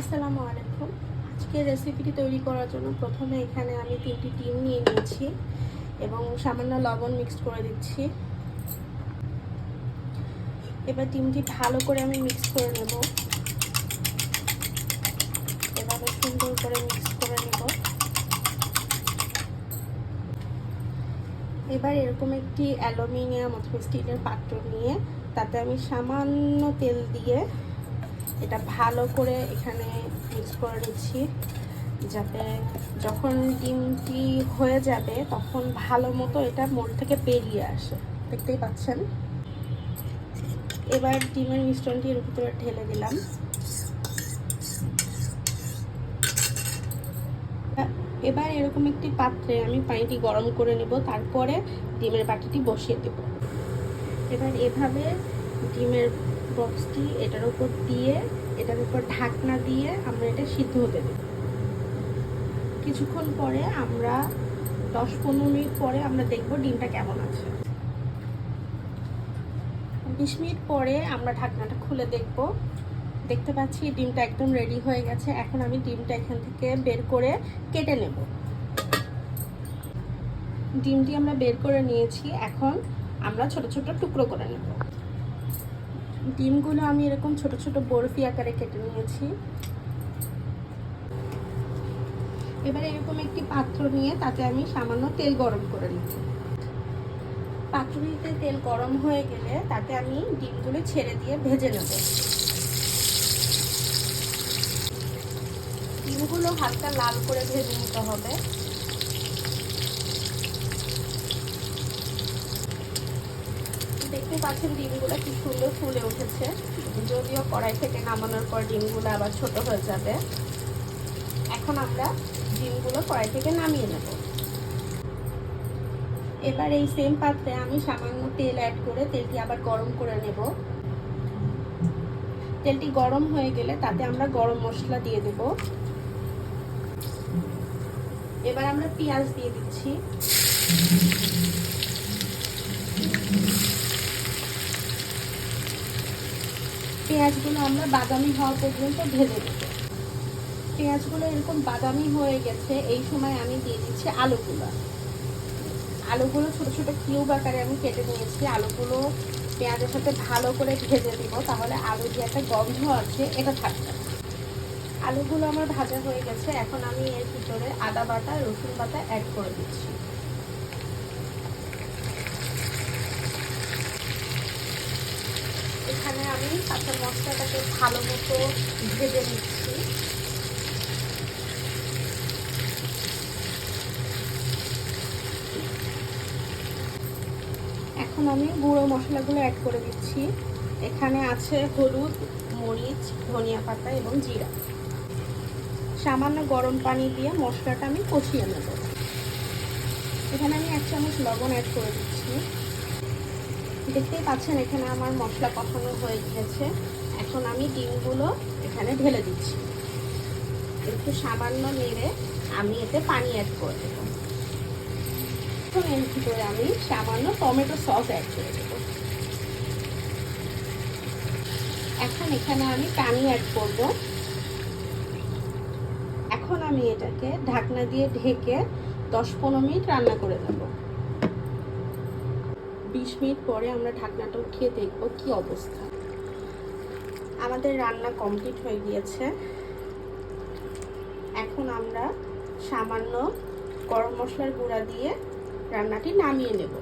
আসসালামু আলাইকুম। আজকে রেসিপিটি তৈরি করার জন্য প্রথমে এখানে আমি তিনটি ডিম নিয়ে নিয়েছি এবং সামান্য লবণ মিক্সড করে দিচ্ছি। এবার ডিমটি ভালো করে আমি মিক্স করে নেব। এভাবে সুন্দর করে মিক্স করে নেব। এবার এরকম একটি অ্যালুমিনিয়াম অথবা স্টিলের পাত্র নিয়ে তাতে আমি সামান্য তেল দিয়ে এটা ভালো করে এখানে মিক্স করে নিচ্ছি, যাতে যখন ডিমটি হয়ে যাবে তখন ভালো মতো এটা মোল থেকে বেরিয়ে আসে। দেখতেই পাচ্ছেন? এবার ডিমের মিশ্রণটি এর ভিতরে ঢেলে দিলাম। এবার এরকম একটি পাত্রে আমি পানিটি গরম করে নেব, তারপরে ডিমের বাটিটি বসিয়ে দেব। এবার এভাবে ডিমের বক্সটি এটার উপর দিয়ে, এটার উপর ঢাকনা দিয়ে আমরা এটা সিদ্ধ হতে দেব। কিছুক্ষণ পরে আমরা দশ পনেরো মিনিট পরে আমরা দেখব ডিমটা কেমন আছে। বিশ মিনিট পরে আমরা ঢাকনাটা খুলে দেখব। দেখতে পাচ্ছি ডিমটা একদম রেডি হয়ে গেছে। এখন আমি ডিমটা এখান থেকে বের করে কেটে নেব। ডিমটি আমরা বের করে নিয়েছি। এখন আমরা ছোট ছোট টুকরো করে নেব। ডিমগুলো আমি এরকম ছোট ছোট বরফি আকারে কেটে নিয়েছি। এবার এরকম একটি পাত্র নিয়ে তাতে আমি সামান্য তেল গরম করে নিব পাত্রটিতে তেল গরম হয়ে গেলে তাতে আমি ডিমগুলো ছেড়ে দিয়ে ভেজে নেব। ডিমগুলো হালকা লাল করে ভেজে নিতে হবে। দেখতে পাচ্ছেন ডিমগুলো কি সুন্দর ফুলে উঠেছে। যদিও কড়াই থেকে নামানোর পর ডিমগুলো আবার ছোট হয়ে যাবে। এখন আমরা ডিমগুলো কড়াই থেকে নামিয়ে নেব। এবার এই সেম পাত্রে আমি সামান্য তেল অ্যাড করে তেলটি আবার গরম করে নেব। তেলটি গরম হয়ে গেলে তাতে আমরা গরম মশলা দিয়ে দেব। এবার আমরা পেঁয়াজ দিয়ে দিচ্ছি। পেঁয়াজগুলো আমরা বাদামি হওয়া পর্যন্ত ভেজে নেব। পেঁয়াজগুলো এরকম বাদামি হয়ে গেছে, এই সময় আমি দিয়ে দিচ্ছি আলুগুলো। আলুগুলো ছোট ছোট কিউব আকারে আমি কেটে নিয়েছি। আলুগুলো পেঁয়াজের সাথে ভালো করে ভেজে দিব তাহলে আলু যে একটা গন্ধ আছে, এটা থাকবে। আলুগুলো আমার ভাজা হয়ে গেছে, এখন আমি এর ভিতরে আদা বাটা, রসুন বাটা অ্যাড করে দিচ্ছি। এখানে আমি কাঁচা মশলাটাকে ভালো মতো ভেজে নিচ্ছি। এখন আমি গুঁড়ো মশলাগুলো অ্যাড করে দিচ্ছি। এখানে আছে হলুদ, মরিচ, ধনিয়া পাতা এবং জিরা। সামান্য গরম পানি দিয়ে মশলাটা আমি কষিয়ে নেব। এখানে আমি এক চামচ লবণ অ্যাড করে দিচ্ছি। দেখতেই পাচ্ছেন, এখানে আমার মশলা কষানো হয়ে গিয়েছে এখন আমি ডিমগুলো এখানে ঢেলে দিচ্ছি। একটু সামান্য নেড়ে আমি এতে পানি অ্যাড করে দেব। এখন এর ভিতরে আমি সামান্য টমেটো সস অ্যাড করে দেব। এখন এখানে আমি পানি অ্যাড করব। এখন আমি এটাকে ঢাকনা দিয়ে ঢেকে দশ পনেরো মিনিট রান্না করে নেব। বিশ মিনিট পরে আমরা ঢাকনাটা উঠিয়ে দেখব কি অবস্থা। আমাদের রান্না কমপ্লিট হয়ে গিয়েছে। এখন আমরা সামান্য গরম মশলার গুঁড়া দিয়ে রান্নাটি নামিয়ে নেব।